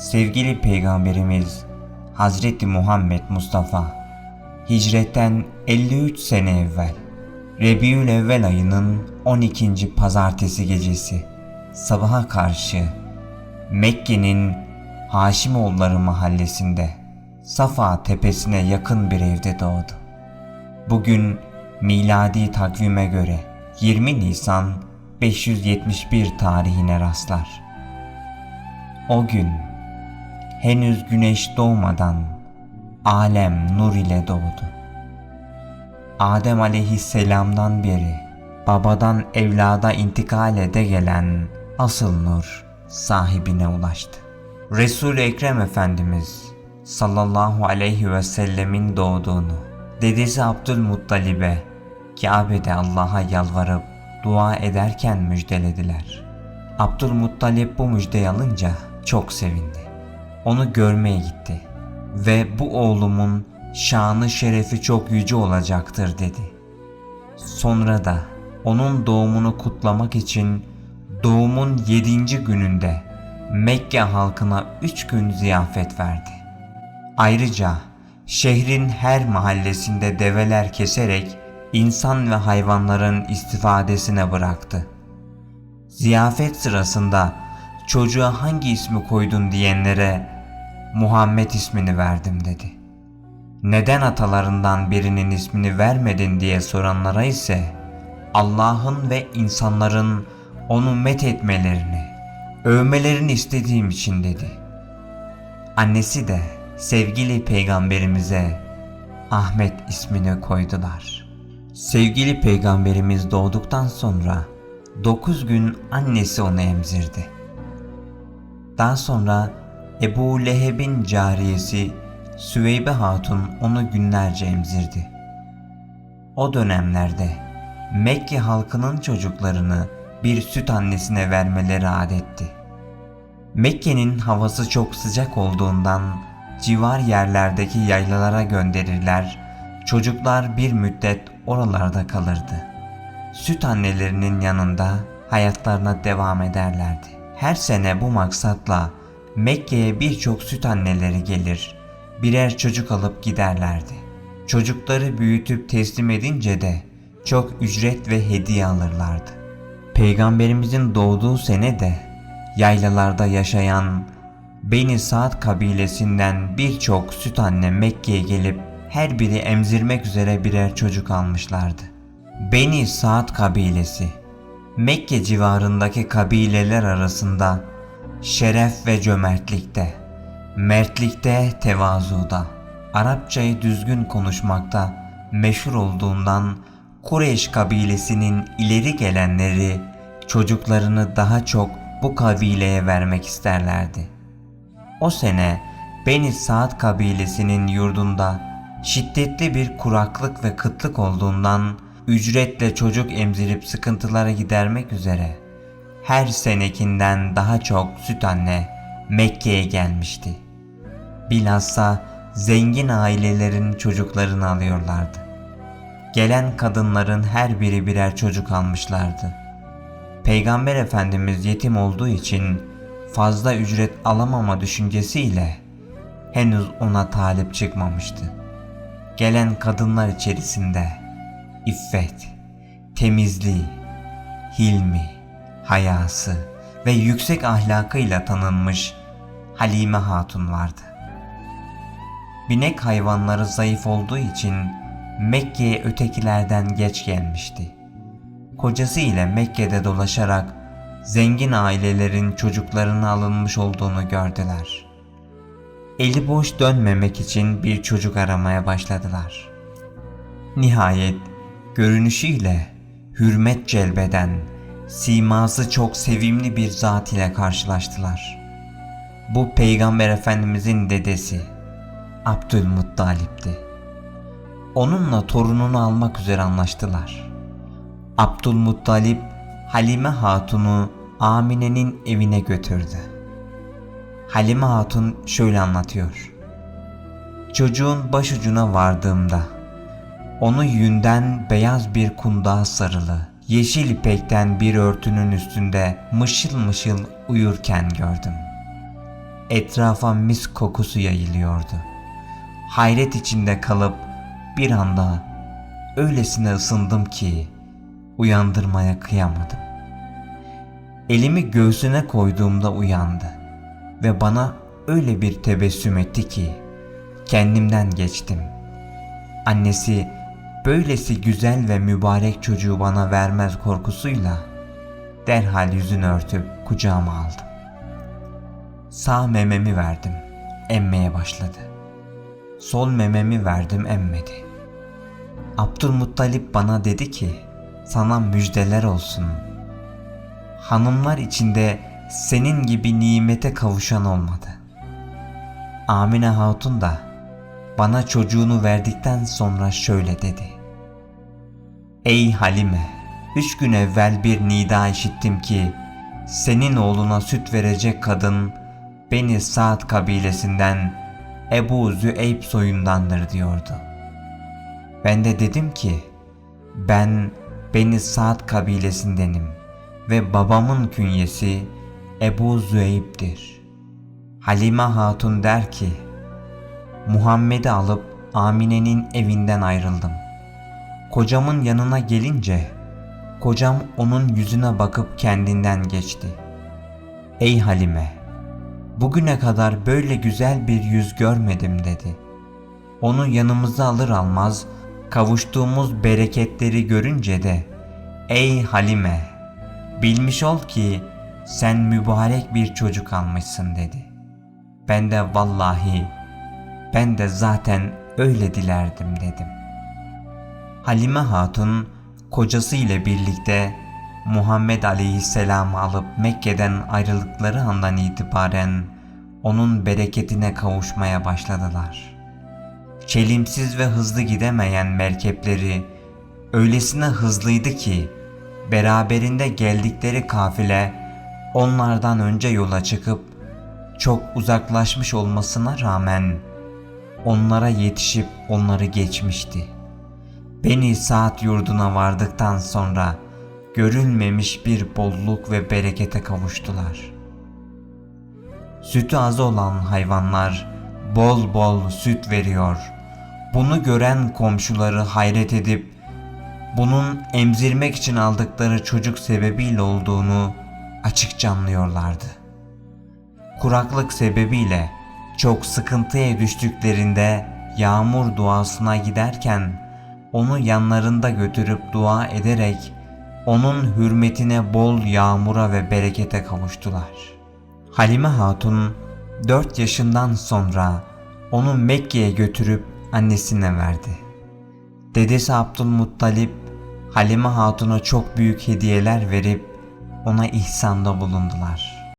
sevgili peygamberimiz Hazreti Muhammed Mustafa hicretten 53 sene evvel Rebiül Evvel ayının 12. pazartesi gecesi sabaha karşı Mekke'nin Haşimoğulları mahallesinde Safa tepesine yakın bir evde doğdu. Bugün miladi takvime göre 20 Nisan 571 tarihine rastlar. O gün henüz güneş doğmadan alem nur ile doğdu. Adem aleyhisselamdan beri babadan evlada intikal ede gelen asıl nur sahibine ulaştı. Resul-i Ekrem Efendimiz sallallahu aleyhi ve sellemin doğduğunu dedesi Abdülmuttalib'e Kabe'de Allah'a yalvarıp dua ederken müjdelediler. Abdülmuttalip bu müjdeyi alınca çok sevindi. Onu görmeye gitti ve bu oğlumun şanı şerefi çok yüce olacaktır dedi. Sonra da onun doğumunu kutlamak için doğumun yedinci gününde Mekke halkına üç gün ziyafet verdi. Ayrıca şehrin her mahallesinde develer keserek insan ve hayvanların istifadesine bıraktı. Ziyafet sırasında çocuğa hangi ismi koydun diyenlere Muhammed ismini verdim dedi. Neden atalarından birinin ismini vermedin diye soranlara ise Allah'ın ve insanların onu met etmelerini, övmelerini istediğim için dedi. Annesi de sevgili peygamberimize Ahmet ismini koydular. Sevgili peygamberimiz doğduktan sonra 9 gün annesi onu emzirdi. Daha sonra Ebu Leheb'in cariyesi Süveybe Hatun onu günlerce emzirdi. O dönemlerde Mekke halkının çocuklarını bir süt annesine vermeleri adetti. Mekke'nin havası çok sıcak olduğundan civar yerlerdeki yaylalara gönderirler, çocuklar bir müddet oralarda kalırdı. Süt annelerinin yanında hayatlarına devam ederlerdi. Her sene bu maksatla Mekke'ye birçok süt anneleri gelir, birer çocuk alıp giderlerdi. Çocukları büyütüp teslim edince de çok ücret ve hediye alırlardı. Peygamberimizin doğduğu sene de yaylalarda yaşayan Beni Saad kabilesinden birçok süt anne Mekke'ye gelip her biri emzirmek üzere birer çocuk almışlardı. Beni Saad kabilesi Mekke civarındaki kabileler arasında şeref ve cömertlikte, mertlikte, tevazuda, Arapçayı düzgün konuşmakta meşhur olduğundan Kureyş kabilesinin ileri gelenleri çocuklarını daha çok bu kabileye vermek isterlerdi. O sene Beni Saad kabilesinin yurdunda şiddetli bir kuraklık ve kıtlık olduğundan ücretle çocuk emzirip sıkıntıları gidermek üzere her senekinden daha çok süt anne Mekke'ye gelmişti. Bilhassa zengin ailelerin çocuklarını alıyorlardı. Gelen kadınların her biri birer çocuk almışlardı. Peygamber Efendimiz yetim olduğu için fazla ücret alamama düşüncesiyle henüz ona talip çıkmamıştı. Gelen kadınlar içerisinde iffet, temizliği, hilmi, hayası ve yüksek ahlakıyla tanınmış Halime Hatun vardı. Binek hayvanları zayıf olduğu için Mekke'ye ötekilerden geç gelmişti. Kocası ile Mekke'de dolaşarak zengin ailelerin çocuklarına alınmış olduğunu gördüler. Eli boş dönmemek için bir çocuk aramaya başladılar. Nihayet görünüşüyle hürmet celbeden, siması çok sevimli bir zat ile karşılaştılar. Bu Peygamber Efendimizin dedesi Abdülmuttalip'ti. Onunla torununu almak üzere anlaştılar. Abdülmuttalip Halime Hatun'u Amine'nin evine götürdü. Halime Hatun şöyle anlatıyor. Çocuğun başucuna vardığımda onu yünden beyaz bir kundağa sarılı, yeşil ipekten bir örtünün üstünde mışıl mışıl uyurken gördüm. etrafa mis kokusu yayılıyordu. Hayret içinde kalıp bir anda öylesine ısındım ki uyandırmaya kıyamadım. Elimi göğsüne koyduğumda uyandı ve bana öyle bir tebessüm etti ki kendimden geçtim. Annesi böylesi güzel ve mübarek çocuğu bana vermez korkusuyla derhal yüzünü örtüp kucağıma aldım. Sağ mememi verdim, emmeye başladı. Sol mememi verdim, emmedi. Abdülmuttalip bana dedi ki, sana müjdeler olsun. Hanımlar içinde senin gibi nimete kavuşan olmadı. Amine Hatun da bana çocuğunu verdikten sonra şöyle dedi. Ey Halime, üç gün evvel bir nida işittim ki senin oğluna süt verecek kadın Beni Sa'd kabilesinden Ebu Züeyb soyundandır diyordu. Ben de dedim ki ben Beni Sa'd kabilesindenim ve babamın künyesi Ebu Züeyb'dir. Halime Hatun der ki Muhammed'i alıp Amine'nin evinden ayrıldım. Kocamın yanına gelince kocam onun yüzüne bakıp kendinden geçti. Ey Halime! Bugüne kadar böyle güzel bir yüz görmedim dedi. Onu yanımıza alır almaz kavuştuğumuz bereketleri görünce de Ey Halime! Bilmiş ol ki sen mübarek bir çocuk almışsın dedi. Ben de vallahi ben de zaten öyle dilerdim dedim. Halime Hatun kocası ile birlikte Muhammed Aleyhisselam'ı alıp Mekke'den ayrıldıkları andan itibaren onun bereketine kavuşmaya başladılar. Çelimsiz ve hızlı gidemeyen merkepleri öylesine hızlıydı ki beraberinde geldikleri kafile onlardan önce yola çıkıp çok uzaklaşmış olmasına rağmen onlara yetişip onları geçmişti. Beni saat yurduna vardıktan sonra görülmemiş bir bolluk ve berekete kavuştular. Sütü az olan hayvanlar bol bol süt veriyor. Bunu gören komşuları hayret edip bunun emzirmek için aldıkları çocuk sebebiyle olduğunu açıkça anlıyorlardı. Kuraklık sebebiyle çok sıkıntıya düştüklerinde yağmur duasına giderken onu yanlarında götürüp dua ederek onun hürmetine bol yağmura ve berekete kavuştular. Halime Hatun 4 yaşından sonra onu Mekke'ye götürüp annesine verdi. Dedesi Abdülmuttalip Halime Hatun'a çok büyük hediyeler verip ona ihsanda bulundular.